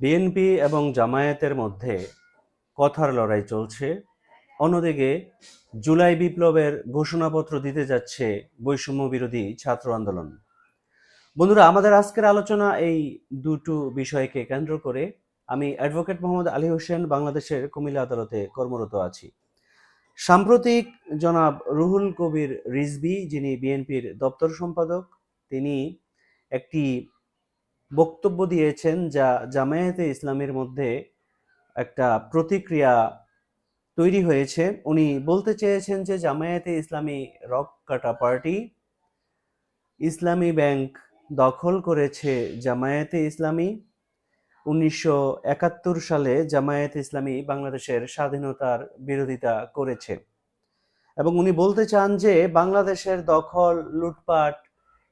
BNP এবং জামায়াতের মধ্যে কথার লড়াই চলছে। অন্যদিকে জুলাই বিপ্লবের ঘোষণাপত্র দিতে যাচ্ছে বৈষম্য বিরোধী ছাত্র আন্দোলন। বন্ধুরা, আমাদের আজকের আলোচনা এই দুটো বিষয়কে কেন্দ্র করে আমি অ্যাডভোকেট মোহাম্মদ আলী হোসেন, বাংলাদেশের কুমিল্লা আদালতে কর্মরত আছি। সাম্প্রতিক জনাব রুহুল কবির রিজবি যিনি বিএনপির দপ্তর সম্পাদক, তিনি একটি বক্তব্য দিয়েছেন যা জামায়াতে ইসলামের মধ্যে একটা প্রতিক্রিয়া তৈরি হয়েছে। উনি বলতে চেয়েছেন যে জামায়াতে ইসলামী রক কাটা পার্টি ইসলামী ব্যাংক দখল করেছে জামায়াতে ইসলামী। উনিশশো একাত্তর সালে জামায়াতে ইসলামী বাংলাদেশের স্বাধীনতার বিরোধিতা করেছে। এবং উনি বলতে চান যে বাংলাদেশের দখল, লুটপাট,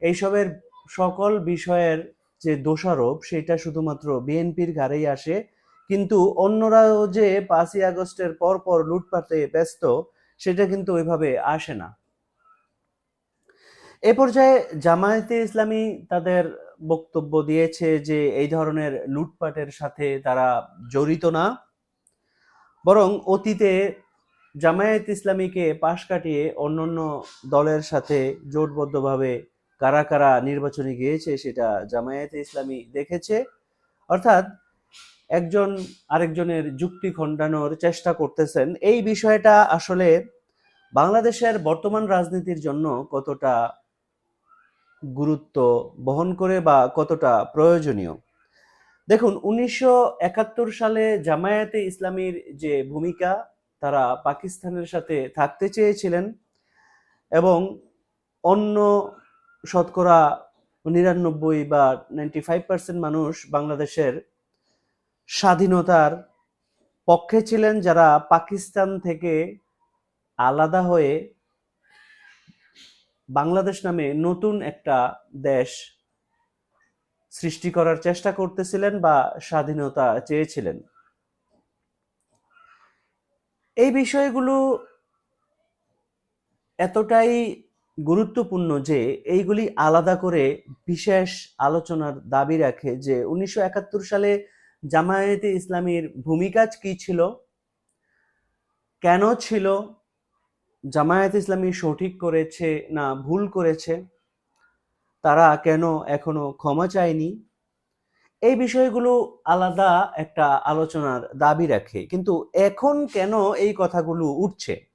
এইসবের সকল বিষয়ের যে দোষারোপ, সেটা শুধুমাত্র বিএনপির ঘাড়েই আসে। কিন্তু অন্যরাও যে পাঁচই আগস্টের পর পর লুটপাটে ব্যস্ত, সেটা কিন্তু ওইভাবে আসে না। এ পর্যায়ে জামায়াতে ইসলামী তাদের বক্তব্য দিয়েছে যে এই ধরনের লুটপাটের সাথে তারা জড়িত না। বরং অতীতে জামায়াত ইসলামীকে পাশ কাটিয়ে অন্যান্য দলের সাথে জোটবদ্ধভাবে কারা কারা নির্বাচনে গিয়েছে সেটা জামায়াতে ইসলামী দেখেছে। অর্থাৎ একজন আরেকজনের যুক্তি খণ্ডানোর চেষ্টা করতেছেন। এই বিষয়টা আসলে বাংলাদেশের বর্তমান রাজনীতির জন্য কতটা গুরুত্ব বহন করে বা কতটা প্রয়োজনীয়? দেখুন, উনিশশো একাত্তর সালে জামায়াতে ইসলামীর যে ভূমিকা, তারা পাকিস্তানের সাথে থাকতে চেয়েছিলেন এবং অন্য শতকরা নিরানব্বই বা নাইনটি ফাইভ পার্সেন্ট মানুষ বাংলাদেশের স্বাধীনতার পক্ষে ছিলেন যারা পাকিস্তান থেকে আলাদা হয়ে বাংলাদেশ নামে নতুন একটা দেশ সৃষ্টি করার চেষ্টা করতেছিলেন বা স্বাধীনতা চেয়েছিলেন। এই বিষয়গুলো এতটাই গুরুত্বপূর্ণ যে এইগুলি আলাদা করে বিশেষ আলোচনার দাবি রাখে যে উনিশশো একাত্তর সালে জামায়াতে ইসলামীর ভূমিকা কি ছিল? কেন ছিল? জামায়াত ইসলামী সঠিক করেছে না ভুল করেছে? তারা কেন এখনও ক্ষমা চায়নি? এই বিষয়গুলো আলাদা একটা আলোচনার দাবি রাখে। কিন্তু এখন কেন এই কথাগুলো উঠছে?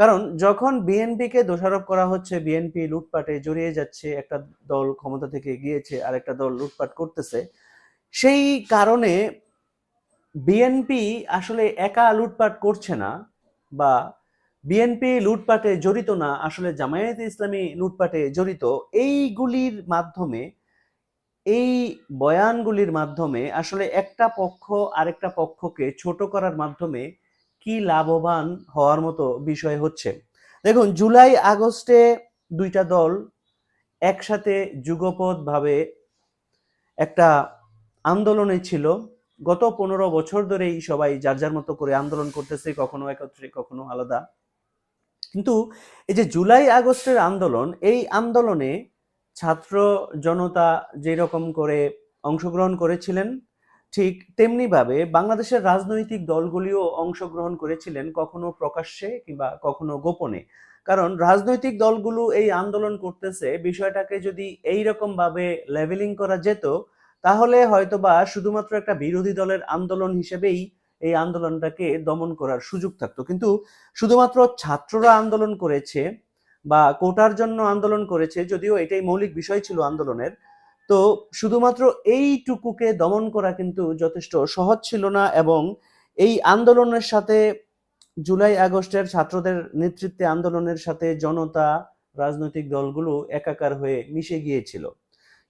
কারণ যখন বিএনপিকে দোষারোপ করা হচ্ছে বিএনপি লুটপাটে জড়িয়ে যাচ্ছে, একটা দল ক্ষমতা থেকে গিয়েছে আর একটা দল লুটপাট করতেছে, সেই কারণে বিএনপি আসলে একা লুটপাট করছে না বা বিএনপি লুটপাটে জড়িত না, আসলে জামায়াত ইসলামী লুটপাটে জড়িত, এইগুলির মাধ্যমে, এই বয়ানগুলির মাধ্যমে আসলে একটা পক্ষ আরেকটা পক্ষকে ছোট করার মাধ্যমে কি লাভবান হওয়ার মতো বিষয় হচ্ছে? দেখুন, জুলাই, আগস্টে দুইটা দল একসাথে যুগপৎভাবে একটা আন্দোলনে ছিল। গত পনেরো বছর ধরেই সবাই যার যার মতো করে আন্দোলন করতেছে, কখনো একত্রে, কখনো আলাদা। কিন্তু এই যে জুলাই, আগস্টের আন্দোলন, এই আন্দোলনে ছাত্র জনতা যেরকম করে অংশগ্রহণ করেছিলেন ঠিক তেমনিভাবে বাংলাদেশের রাজনৈতিক দলগুলিও অংশগ্রহণ করেছিলেন কখনো প্রকাশ্যে কিংবা কখনো গোপনে। কারণ রাজনৈতিক দলগুলো এই আন্দোলন করতেছে, বিষয়টাকে যদি এই ভাবে লেভেলিং করা যেত, তাহলে হয়তোবা শুধুমাত্র একটা বিরোধী দলের আন্দোলন হিসেবেই এই আন্দোলনটাকে দমন করার সুযোগ থাকতো। কিন্তু শুধুমাত্র ছাত্ররা আন্দোলন করেছে বা কোটার জন্য আন্দোলন করেছে, যদিও এটাই মৌলিক বিষয় ছিল আন্দোলনের তো শুধুমাত্র এইটুকুকে দমন করা কিন্তু যথেষ্ট সহজ ছিল না এবং এই আন্দোলনের সাথে জুলাই আগস্টের ছাত্রদের নেতৃত্বে আন্দোলনের সাথে জনতা, রাজনৈতিক দলগুলো একাকার হয়ে মিশে গিয়েছিল।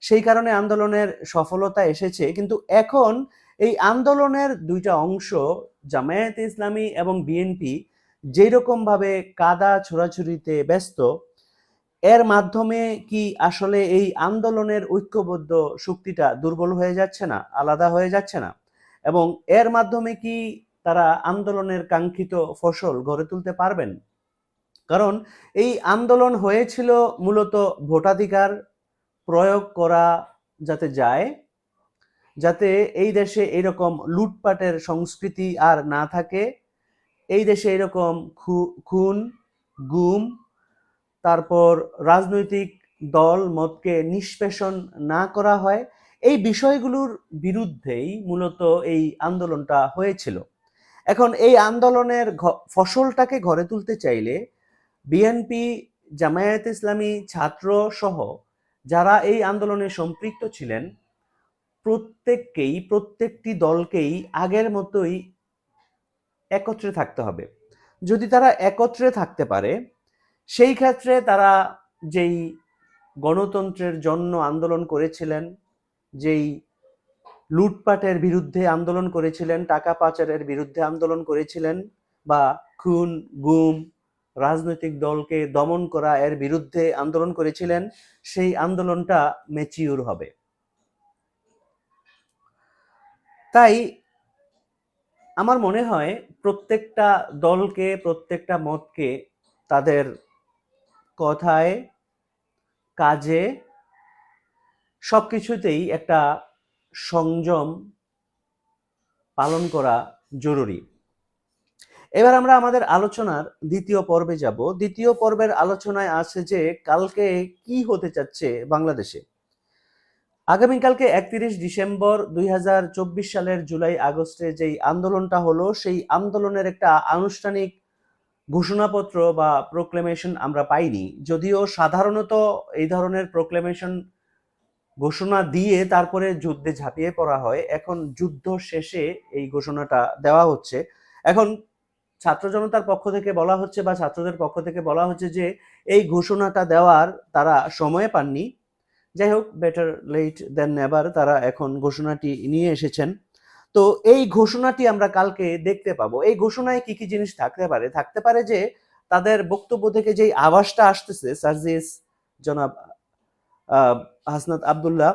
সেই কারণে আন্দোলনের সফলতা এসেছে, কিন্তু এখন এই আন্দোলনের দুইটা অংশ, জামায়াত ইসলামী এবং বিএনপি যেরকম ভাবে কাদা ছোড়াছুরিতে ব্যস্ত এর মাধ্যমে কি আসলে এই আন্দোলনের ঐক্যবদ্ধ শক্তিটা দুর্বল হয়ে যাচ্ছে না, আলাদা হয়ে যাচ্ছে না? এবং এর মাধ্যমে কি তারা আন্দোলনের কাঙ্ক্ষিত ফসল গড়ে তুলতে পারবেন? কারণ এই আন্দোলন হয়েছিল মূলত ভোটাধিকার প্রয়োগ করা যাতে যায়, যাতে এই দেশে এরকম লুটপাটের সংস্কৃতি আর না থাকে, এই দেশে এরকম খুন, গুম তারপর রাজনৈতিক দল, মতকে নিষ্পেষণ না করা হয়। এই বিষয়গুলোর বিরুদ্ধেই মূলত এই আন্দোলনটা হয়েছিল। এখন এই আন্দোলনের ফসলটাকে ঘরে তুলতে চাইলে বিএনপি, জামায়াত ইসলামী ছাত্র সহ যারা এই আন্দোলনে সম্পৃক্ত ছিলেন, প্রত্যেককেই, প্রত্যেকটি দলকেই আগের মতোই একত্রে থাকতে হবে। যদি তারা একত্রে থাকতে পারে সেই ক্ষেত্রে তারা যেই গণতন্ত্রের জন্য আন্দোলন করেছিলেন, যেই লুটপাটের বিরুদ্ধে আন্দোলন করেছিলেন, টাকা পাচারের বিরুদ্ধে আন্দোলন করেছিলেন বা খুন, গুম, রাজনৈতিক দলকে দমন করা এর বিরুদ্ধে আন্দোলন করেছিলেন, সেই আন্দোলনটা ম্যাচিউর হবে। তাই আমার মনে হয় প্রত্যেকটা দলকে, প্রত্যেকটা মতকে তাদের কথায়, কাজে সব কিছুতেই একটা সংযম পালন করা জরুরি। এবার আমরা আমাদের আলোচনার দ্বিতীয় পর্বে যাব। দ্বিতীয় পর্বের আলোচনায় আছে যে কালকে কি হতে চাচ্ছে বাংলাদেশে। আগামীকালকে একত্রিশ ডিসেম্বর দুই হাজার চব্বিশ সালের জুলাই আগস্টে যেই আন্দোলনটা হলো, সেই আন্দোলনের একটা আনুষ্ঠানিক ঘোষণাপত্র বা প্রোক্লেমেশন আমরা পাইনি। যদিও সাধারণত এই ধরনের প্রোক্লেমেশন ঘোষণা দিয়ে তারপরে যুদ্ধে ঝাঁপিয়ে পড়া হয়। এখন যুদ্ধ শেষে এই ঘোষণাটা দেওয়া হচ্ছে। এখন ছাত্র জনতার পক্ষ থেকে বলা হচ্ছে বা ছাত্রদের পক্ষ থেকে বলা হচ্ছে যে এই ঘোষণাটা দেওয়ার তারা সময় পাননি। যাই হোক বেটার লেট দেন নেভার তারা এখন ঘোষণাটি নিয়ে এসেছেন। তো এই ঘোষণাটি আমরা কালকে দেখতে পাবো। এই ঘোষণায় কি কি জিনিস থাকতে পারে? থাকতে পারে যে তাদের বক্তব্য থেকে যেই আওয়াজটা আসতেছে, সার্জিস জনাব হাসনাত আবদুল্লাহ,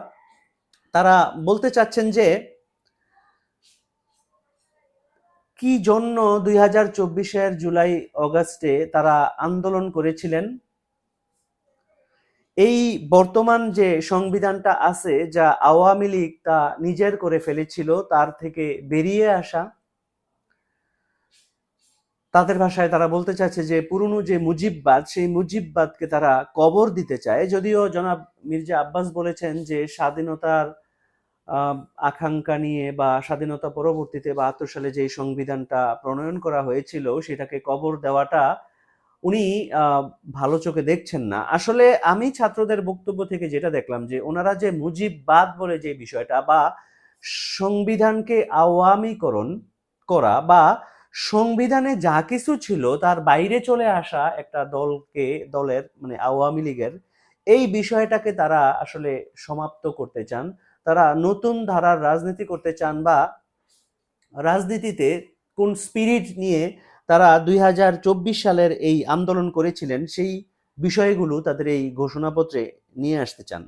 তারা বলতে চাচ্ছেন যে, কি জন্য দুই হাজার চব্বিশের জুলাই, অগাস্টে তারা আন্দোলন করেছিলেন? এই বর্তমান যে সংবিধানটা আছে যা আওয়ামী লীগ তা নিজের করে ফেলেছিল, তার থেকে বেরিয়ে আসা, তাদের ভাষায় তারা বলতে চাচ্ছে যে পুরনো যে মুজিববাদ, সেই মুজিববাদকে তারা কবর দিতে চায়। যদিও জনাব মির্জা আব্বাস বলেছেন যে স্বাধীনতার আকাঙ্ক্ষা নিয়ে বা স্বাধীনতা পরবর্তীতে বাহাত্তর সালে যে সংবিধানটা প্রণয়ন করা হয়েছিল, সেটাকে কবর দেওয়াটা উনি ভালো চোখে দেখছেন না। আসলে আমি ছাত্রদের বক্তব্য থেকে যেটা দেখলাম যে, ওনারা যে মুজিববাদ বলে যে বিষয়টা বা সংবিধানকে আওয়ামীকরণ করা বা সংবিধানে যা কিছু ছিল তার বাইরে চলে আসা একটা দলকে, দলের মানে আওয়ামী লীগের, এই বিষয়টাকে তারা আসলে সমাপ্ত করতে চান। তারা নতুন ধারার রাজনীতি করতে চান বা রাজনীতিতে কোন স্পিরিট নিয়ে তারা দুই হাজার চব্বিশ সালের এই আন্দোলন করেছিলেন, সেই বিষয়গুলো তাদের এই ঘোষণাপত্রে নিয়ে আসতে চান।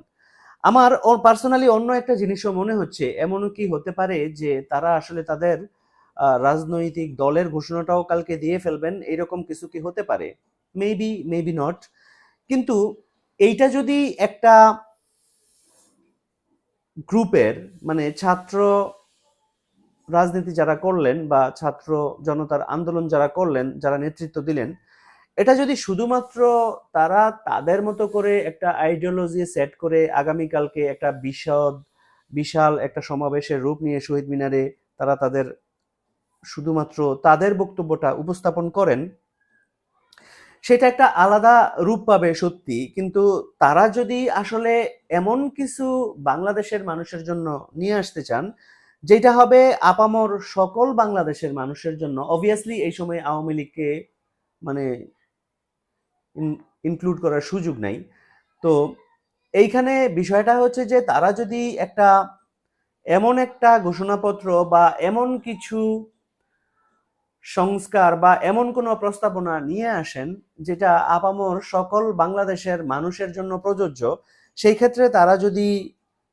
আমার পার্সোনালি অন্য একটা জিনিসও মনে হচ্ছে, এমনও কি হতে পারে যে তারা আসলে তাদের রাজনৈতিক দলের ঘোষণাটাও কালকে দিয়ে ফেলবেন, এরকম কিছু কি হতে পারে? মেবি মেবি নট কিন্তু এইটা যদি একটা গ্রুপের মানে ছাত্র রাজনীতি যারা করলেন বা ছাত্র জনতার আন্দোলন যারা করলেন, যারা নেতৃত্ব দিলেন, এটা যদি শুধুমাত্র তারা তাদের মতো করে একটা আইডিওলজি সেট করে আগামীকালকে একটা বিশদ, বিশাল একটা সমাবেশের রূপ নিয়ে শহীদ মিনারে তারা তাদের শুধুমাত্র তাদের বক্তব্যটা উপস্থাপন করেন, সেটা একটা আলাদা রূপ পাবে সত্যি। কিন্তু তারা যদি আসলে এমন কিছু বাংলাদেশের মানুষের জন্য নিয়ে আসতে চান যেটা হবে আপামর সকল বাংলাদেশের মানুষের জন্য। অবভিয়াসলি এই সময় আওয়ামী লীগকে মানে ইনক্লুড করার সুযোগ নাই। তো এইখানে বিষয়টা হচ্ছে যে, তারা যদি একটা এমন একটা ঘোষণাপত্র বা এমন কিছু সংস্কার বা এমন কোনো প্রস্তাবনা নিয়ে আসেন, যেটা আপামর সকল বাংলাদেশের মানুষের জন্য প্রযোজ্য, সেই ক্ষেত্রে তারা যদি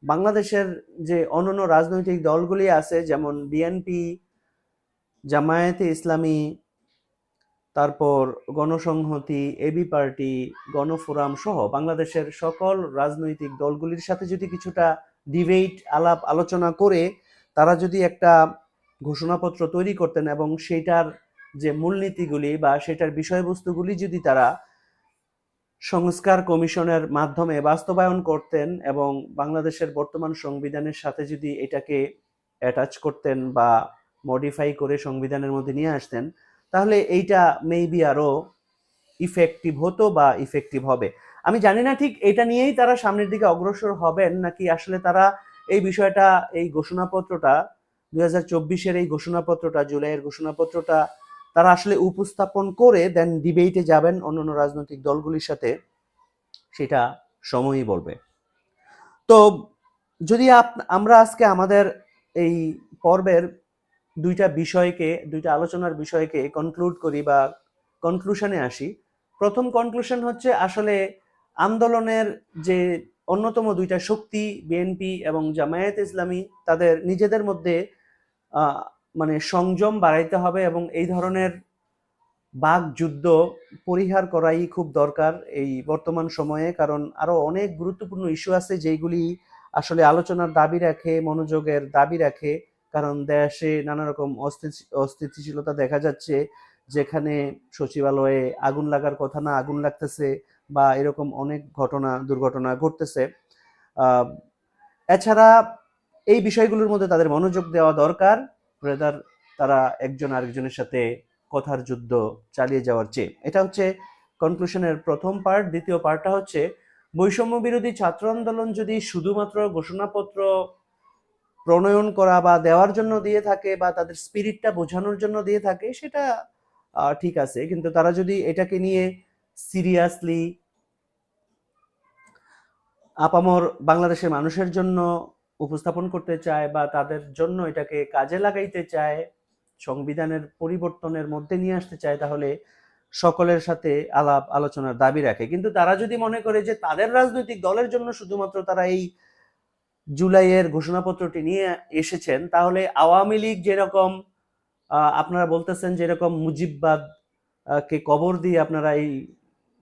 বাংলাদেশের যে অন্যান্য রাজনৈতিক দলগুলি আছে, যেমন বিএনপি জামায়াতে ইসলামী, তারপর গণসংহতি এবি পার্টি গণফোরাম সহ বাংলাদেশের সকল রাজনৈতিক দলগুলির সাথে যদি কিছুটা ডিবেট আলাপ, আলোচনা করে তারা যদি একটা ঘোষণাপত্র তৈরি করতেন এবং সেটার যে মূলনীতিগুলি বা সেটার বিষয়বস্তুগুলি যদি তারা সংস্কার কমিশনের মাধ্যমে বাস্তবায়ন করতেন এবং বাংলাদেশের বর্তমান সংবিধানের সাথে যদি এটাকে অ্যাটাচ করতেন বা মডিফাই করে সংবিধানের মধ্যে নিয়ে আসতেন, তাহলে এইটা মেবি আরও ইফেক্টিভ হতো বা ইফেক্টিভ হবে। আমি জানি না ঠিক এটা নিয়েই তারা সামনের দিকে অগ্রসর হবেন নাকি আসলে তারা এই বিষয়টা, এই ঘোষণাপত্রটা দু হাজার এই ঘোষণাপত্রটা, জুলাইয়ের ঘোষণাপত্রটা তারা আসলে উপস্থাপন করে দেন ডিবেটে যাবেন অন্যান্য রাজনৈতিক দলগুলির সাথে, সেটা সময়ই বলবে। তো যদি আমরা আজকে আমাদের এই পর্বের দুইটা বিষয়কে, দুইটা আলোচনার বিষয়কে কনক্লুড করি বা কনক্লুশনে আসি। প্রথম কনক্লুশন হচ্ছে আসলে আন্দোলনের যে অন্যতম দুইটা শক্তি বিএনপি এবং জামায়াত ইসলামী, তাদের নিজেদের মধ্যে মানে সংযম বাড়াইতে হবে এবং এই ধরনের বাক যুদ্ধ পরিহার করাই খুব দরকার এই বর্তমান সময়ে, কারণ আরও অনেক গুরুত্বপূর্ণ ইস্যু আছে যেগুলি আসলে আলোচনার দাবি রাখে, মনোযোগের দাবি রাখে, কারণ দেশে নানা রকম অস্থিতিশীলতা দেখা যাচ্ছে, যেখানে সচিবালয়ে আগুন লাগার কথা না আগুন লাগতেছে বা এরকম অনেক ঘটনা, দুর্ঘটনা ঘটতেছে। এছাড়া এই বিষয়গুলোর মধ্যে তাদের মনোযোগ দেওয়া দরকার। রেদার তারা একজন আরেকজনের সাথে কথার যুদ্ধ চালিয়ে যাওয়ার চেয়ে। এটা হচ্ছে কনক্লুশনের প্রথম পার্ট দ্বিতীয় পার্টটা হচ্ছে, বৈষম্য বিরোধী ছাত্র আন্দোলন যদি শুধুমাত্র ঘোষণাপত্র প্রণয়ন করা বা দেওয়ার জন্য দিয়ে থাকে বা তাদের স্পিরিটটা বোঝানোর জন্য দিয়ে থাকে, সেটা ঠিক আছে। কিন্তু তারা যদি এটাকে নিয়ে সিরিয়াসলি আপামর বাংলাদেশের মানুষের জন্য উপস্থাপন করতে চায় বা তাদের জন্য এটাকে কাজে লাগাইতে চায়, সংবিধানের পরিবর্তনের মধ্যে নিয়ে আসতে চায়, তাহলে সকলের সাথে আলাপ আলোচনার দাবি রাখে। কিন্তু তারা যদি মনে করে যে তাদের রাজনৈতিক দলের জন্য শুধুমাত্র তারা এই জুলাইয়ের ঘোষণাপত্রটি নিয়ে এসেছেন, তাহলে আওয়ামী লীগ যেরকম আপনারা বলতেছেন যেরকম মুজিববাদ কে কবর দিয়ে আপনারা এই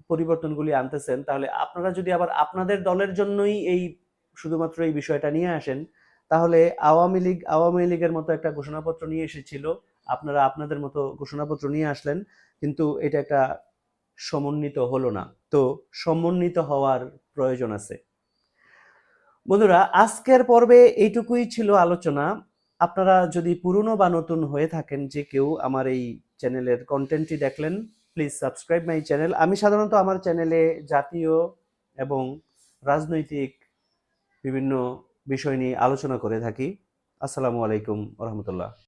পরিবর্তনগুলি আনতেছেন, তাহলে আপনারা যদি আবার আপনাদের দলের জন্যই এই শুধুমাত্র এই বিষয়টা নিয়ে আসেন, তাহলে আওয়ামী লীগ, আওয়ামী লীগের মতো একটা ঘোষণাপত্র নিয়ে এসেছিল, আপনারা আপনাদের মতো ঘোষণাপত্র নিয়ে আসলেন, কিন্তু এটা একটা সমন্বিত হলো না। তো সমন্বিত হওয়ার প্রয়োজন আছে। বন্ধুরা, আজকের পর্বে এইটুকুই ছিল আলোচনা। আপনারা যদি পুরনো বা নতুন হয়ে থাকেন, যে কেউ আমার এই চ্যানেলের কন্টেন্টটি দেখলেন প্লিজ সাবস্ক্রাইব মাই চ্যানেল আমি সাধারণত আমার চ্যানেলে জাতীয় এবং রাজনৈতিক বিভিন্ন বিষয় নিয়ে আলোচনা করে থাকি। আসসালামু আলাইকুম রহমতুল্লাহ।